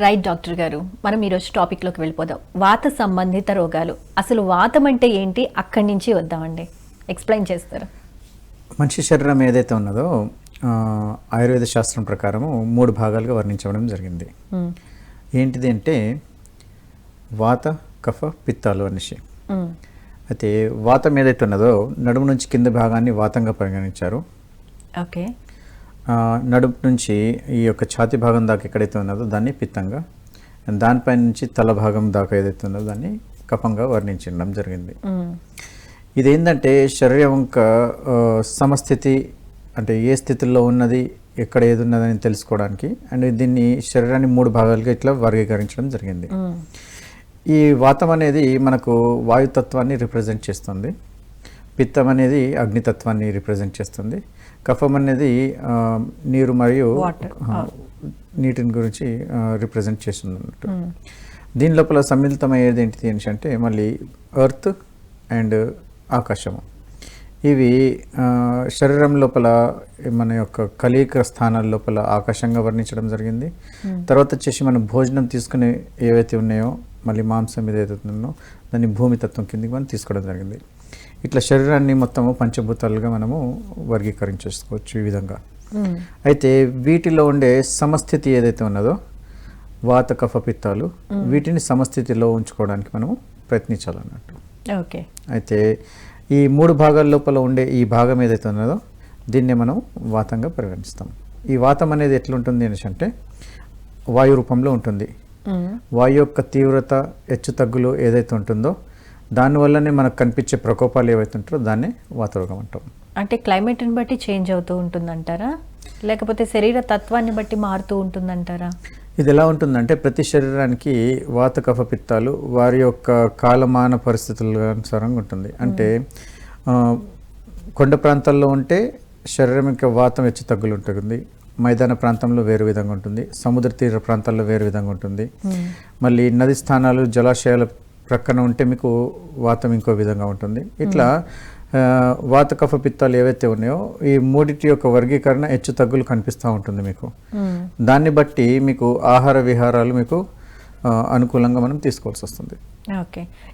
Right doctor గారు మనం ఈరోజు టాపిక్లోకి వెళ్ళిపోదాం. వాత సంబంధిత రోగాలు. అసలు వాతం అంటే ఏంటి? అక్కడి నుంచి వద్దామండి. ఎక్స్ప్లెయిన్ చేస్తారా? మనిషి శరీరం ఏదైతే ఉన్నదో ఆయుర్వేద శాస్త్రం ప్రకారము మూడు భాగాలుగా వర్ణించడం జరిగింది. ఏంటిది అంటే వాత కఫ పిత్తాలు అనేసి. అయితే వాతం ఏదైతే ఉన్నదో నడుము నుంచి కింద భాగాన్ని వాతంగా పరిగణించారు. ఓకే. ఆ, నడుము నుంచి ఈ యొక్క ఛాతి భాగం దాకా ఎక్కడైతే ఉన్నదో దాన్ని పిత్తంగా దానిపై నుంచి తల భాగం దాకా ఏదైతే ఉన్నదో దాన్ని కఫంగా వర్ణించడం జరిగింది. ఇదేంటంటే శరీరం యొక్క సమస్థితి అంటే ఏ స్థితిలో ఉన్నది ఎక్కడ ఏది ఉన్నదని తెలుసుకోవడానికి అండ్ దీన్ని శరీరాన్ని మూడు భాగాలుగా ఇట్లా వర్గీకరించడం జరిగింది. ఈ వాతం అనేది మనకు వాయుతత్వాన్ని రిప్రజెంట్ చేస్తుంది పిత్తం అనేది అగ్నితత్వాన్ని రిప్రజెంట్ చేస్తుంది. కఫం అనేది నీరు మరియు నీటిని గురించి రిప్రజెంట్ చేస్తుంది అన్నట్టు మ్మ్. దీని లోపల సమ్మిళితమయ్యేది ఏంటిది ఏంటి అంటే మళ్ళీ ఎర్త్ అండ్ ఆకాశము. ఇవి శరీరం లోపల మన యొక్క కలియిక స్థానాల లోపల ఆకాశంగా వర్ణించడం జరిగింది. తర్వాత వచ్చేసి మనం భోజనం తీసుకునే ఏవైతే ఉన్నాయో మళ్ళీ మాంసం ఏదైతే ఉందో దాన్ని భూమి తత్వం కిందకి మనం తీసుకోవడం జరిగింది. ఇట్లా శరీరాన్ని మొత్తము పంచభూతాలుగా మనము వర్గీకరించేసుకోవచ్చు ఈ విధంగా. అయితే వీటిలో ఉండే సమస్థితి ఏదైతే ఉన్నదో వాత కఫ పిత్తాలు వీటిని సమస్థితిలో ఉంచుకోవడానికి మనము ప్రయత్నించాలన్నట్టు. ఓకే. అయితే ఈ మూడు భాగాల లోపల ఉండే ఈ భాగం ఏదైతే ఉన్నదో దీన్నే మనం వాతంగా పరిగణిస్తాం. ఈ వాతం అనేది ఎట్లుంటుంది అనేసి అంటే వాయు రూపంలో ఉంటుంది. వాయు యొక్క తీవ్రత హెచ్చు తగ్గులు ఏదైతే ఉంటుందో దానివల్లనే మనకు కనిపించే ప్రకోపాలు ఏవైతే ఉంటారో దాన్నే వాతరోగం అంటాం. అంటే క్లైమేట్ని బట్టి చేంజ్ అవుతూ ఉంటుందంటారా? లేకపోతే శరీర తత్వాన్ని బట్టి మారుతూ ఉంటుందంటారా? ఇది ఎలా ఉంటుందంటే ప్రతి శరీరానికి వాత కఫ పిత్తాలు వారి యొక్క కాలమాన పరిస్థితుల అనుసారంగా ఉంటుంది. అంటే కొండ ప్రాంతాల్లో ఉంటే శరీరం యొక్క వాతం హెచ్చు తగ్గులు ఉంటుంది. మైదాన ప్రాంతంలో వేరు విధంగా ఉంటుంది. సముద్ర తీర ప్రాంతాల్లో వేరు విధంగా ఉంటుంది. మళ్ళీ నది స్థానాలు జలాశయాల ప్రక్కన ఉంటే మీకు వాతం ఇంకో విధంగా ఉంటుంది. ఇట్లా వాత కఫ పిత్తాలు ఏవైతే ఉన్నాయో ఈ మూడిటి యొక్క వర్గీకరణ హెచ్చు తగ్గులు కనిపిస్తూ ఉంటుంది మీకు. దాన్ని బట్టి మీకు ఆహార విహారాలు మీకు అనుకూలంగా మనం తీసుకోవాల్సి వస్తుంది. ఓకే.